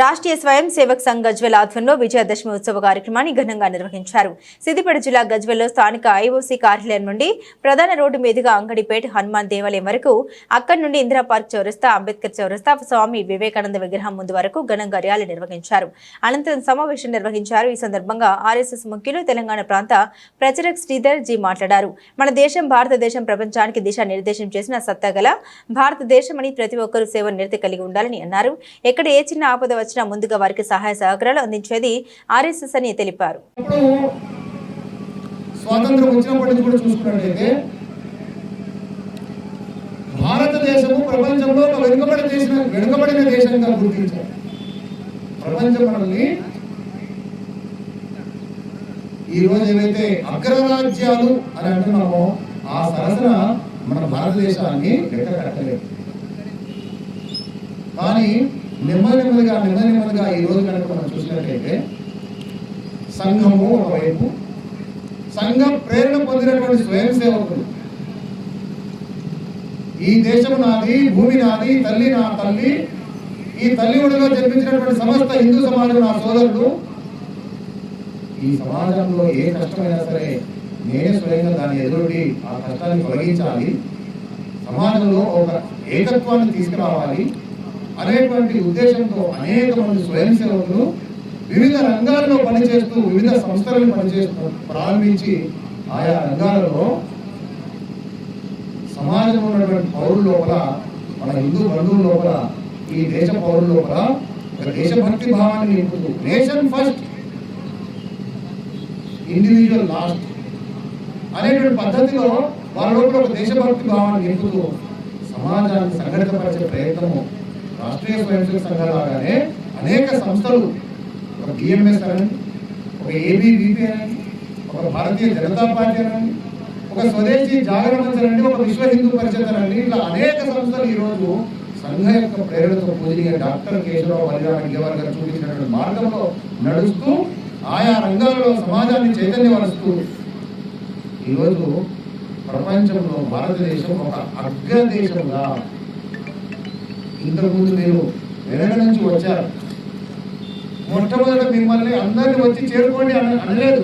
రాష్ట్రీయ స్వయం సేవక్ సంఘ్ గజ్వెల్ ఆధ్వర్యంలో విజయదశమి ఉత్సవ కార్యక్రమాన్ని ఘనంగా నిర్వహించారు. సిద్దిపేట జిల్లా గజ్వెల్లో స్థానిక ఐఓసీ కార్యాలయం నుండి ప్రధాన రోడ్డు మీదుగా అంగడిపేట హనుమాన్ దేవాలయం వరకు అక్కడి నుండి ఇందిరా పార్క్ చౌరస్తా అంబేద్కర్ చౌరస్తా స్వామి వివేకానంద విగ్రహం ముందు వరకు ఘనంగా ర్యాలీ నిర్వహించారు. అనంతరం సమావేశం నిర్వహించారు. ఈ సందర్భంగా ఆర్ఎస్ఎస్ ముఖ్యులు తెలంగాణ ప్రాంత ప్రచారక్ శ్రీధర్ జీ మాట్లాడారు. మన దేశం భారతదేశం ప్రపంచానికి దిశానిర్దేశం చేసిన సత్తాగల భారతదేశమని ప్రతి ఒక్కరూ సేవ నిరతి కలిగి ఉండాలని అన్నారు. ఎక్కడ ఏ చిన్న ఆపద వచ్చినా ముందుగా వారికి సహాయ సహకారాలు అందించేది ఆర్ఎస్ఎస్ అని తెలిపారు. స్వాతంత్రం వచ్చినప్పటి నుంచి కూడా చూసుకున్నట్లయితే భారతదేశము ప్రపంచంలో ఒక వెనుకబడిన దేశం వెనుకబడిన దేశంగా గుర్తించారు. ప్రపంచం మనల్ని ఈ ఏవైతే అగ్రరాజ్యాలు అని అంటున్నామో ఆ సరసన మన భారతదేశాన్ని లెక్క కట్టలేదు కానీ నెమ్మది నెమ్మదిగా నెమ్మది నెమ్మదిగా ఈ రోజు కనుక మనం చూసినట్లయితే సంఘము ఒకవైపు సంఘం ప్రేరణ పొందినటువంటి స్వయం సేవకులు. ఈ దేశం నాది భూమి నాది తల్లి నా తల్లి ఈ తల్లి ఒడిలో జన్మించినటువంటి సమస్త హిందూ సమాజం నా సోదరుడు ఈ సమాజంలో ఏ కష్టమైనా సరే నేనే స్వయంగా దాన్ని ఎదురుడి ఆ కష్టాన్ని తొలగించాలి. సమాజంలో ఒక ఏకత్వాన్ని తీసుకురావాలి. అనేటువంటి ఉద్దేశంతో అనేక మంది స్వయం సేవకులు వివిధ రంగాల్లో పనిచేస్తూ వివిధ సంస్థలను పనిచేస్తూ ప్రారంభించి ఆయా రంగాలలో సమాజంలో ఉన్నటువంటి పౌరుల లోపల మన హిందూ బంధువుల లోపల ఈ దేశ పౌరుల లోపల ఒక దేశభక్తి భావాన్ని నింపుతూ నేషన్ ఫస్ట్ ఇండివిజువల్ లాస్ట్ అనేటువంటి పద్ధతిలో వాళ్ళ లోపల ఒక దేశభక్తి భావాన్ని నింపుతూ సమాజాన్ని సంఘటితపరిచే ప్రయత్నము రాష్ట్రీయ స్వయం సేవక సంఘాలాగానే అనేక సంస్థలు ఒక బిఎంఎస్ అనండి ఒక ఏబీవీపీ అనండి ఒక భారతీయ జనతా పార్టీ అనండి ఒక స్వదేశీ జాగరణ అనండి ఒక విశ్వ హిందూ పరిషత్ అనండి ఇట్లా అనేక సంస్థలు ఈరోజు సంఘ యొక్క ప్రేరణతో పూజనీయ డాక్టర్ కేశవరావు బలిరామ గేవార్ గారు చూపించినటువంటి మార్గంలో నడుస్తూ ఆయా రంగాలలో సమాజాన్ని చైతన్యపరుస్తూ ఈరోజు ప్రపంచంలో భారతదేశం ఒక అగ్రదేశంగా ఇంతకుముందు మీరు వెనక నుంచి వచ్చారు మొట్టమొదట మిమ్మల్ని అందరిని వచ్చి చేరుకోండి అన అనలేదు.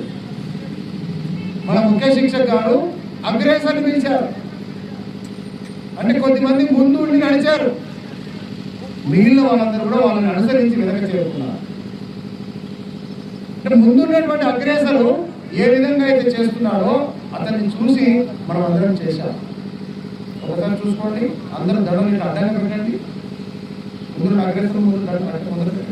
మన ముఖ్య శిక్షక్ గారు అగ్రేసర్ని పిలిచారు. అంటే కొద్దిమంది ముందు ఉండి నడిచారు. మిగిలిన వాళ్ళందరూ కూడా వాళ్ళని అనుసరించి వెనక చేరుకున్నారు. అంటే ముందున్నటువంటి అగ్రేసరు ఏ విధంగా అయితే చేస్తున్నాడో అతన్ని చూసి మనం అందరం చేశాం. ఒకసారి చూసుకోండి. అందరం దండం ఇట్లా అడ్డంగా పెట్టండి. ముందు అగ్రేసర్ ముందు దండం అడ్డం ముందు పెట్టండి